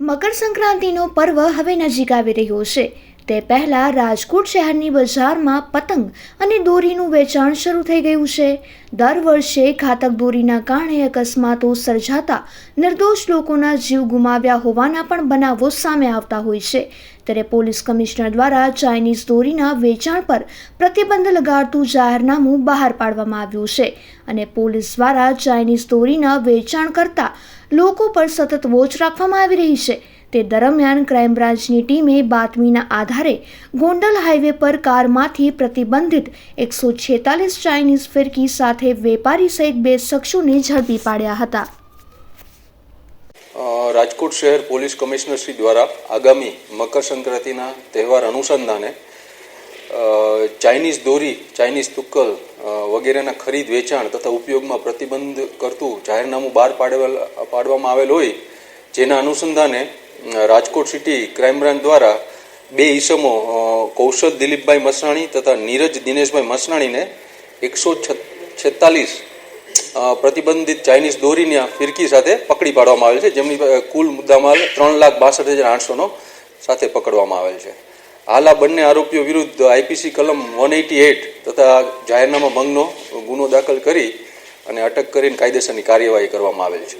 મકર સંક્રાંતિનો પર્વ હવે નજીક આવી રહ્યો છે. તે પહેલા રાજકોટ શહેરની બજારમાં પતંગ અને દોરીનું વેચાણ શરૂ થઈ ગયું છે. દર વર્ષે ઘાતક દોરીના કારણે અકસ્માતો સર્જાતા નિર્દોષ લોકોના જીવ ગુમાવ્યા હોવાના પણ બનાવો સામે આવતા હોય છે. ત્યારે પોલીસ કમિશનર દ્વારા ચાઇનીઝ દોરીના વેચાણ પર પ્રતિબંધ લગાડતું જાહેરનામું બહાર પાડવામાં આવ્યું છે અને પોલીસ દ્વારા ચાઇનીઝ દોરીના વેચાણ કરતા લોકો પર સતત વોચ રાખવામાં આવી રહી છે. તે દરમિયાન ક્રાઇમ બ્રાન્ચની ટીમે બાતમીના આધારે ગોંડલ હાઈવે પર કારમાંથી પ્રતિબંધિત એકસો છેતાલીસ ચાઇનીઝ ફિરકી સાથે વેપારી સહિત બે શખ્સોને ઝડપી પાડ્યા હતા. રાજકોટ શહેર પોલીસ કમિશનર દ્વારા આગામી મકર સંક્રાંતિના તહેવાર અનુસંધાને ચાઇનીઝ દોરી, ચાઇનીઝ તુક્કલ વગેરેના ખરીદ, વેચાણ તથા ઉપયોગમાં પ્રતિબંધ કરતું જાહેરનામું બહાર પાડવામાં આવેલ હોય, જેના અનુસંધાને રાજકોટ સિટી ક્રાઇમ બ્રાન્ચ દ્વારા બે ઈસમો કૌશલ દિલીપભાઈ મસણાણી તથા નીરજ દિનેશભાઈ મસણાણીને એકસો છેતાલીસ પ્રતિબંધિત ચાઇનીઝ દોરીની ફિરકી સાથે પકડી પાડવામાં આવેલ છે. જેમની કુલ મુદ્દામાલ ત્રણ લાખ બાસઠ હજાર આઠસોનો સાથે પકડવામાં આવેલ છે. હાલ આ બંને આરોપીઓ વિરુદ્ધ આઈપીસી કલમ વન એટી એટ તથા જાહેરનામા ભંગનો ગુનો દાખલ કરી અને અટક કરીને કાયદેસરની કાર્યવાહી કરવામાં આવેલ છે.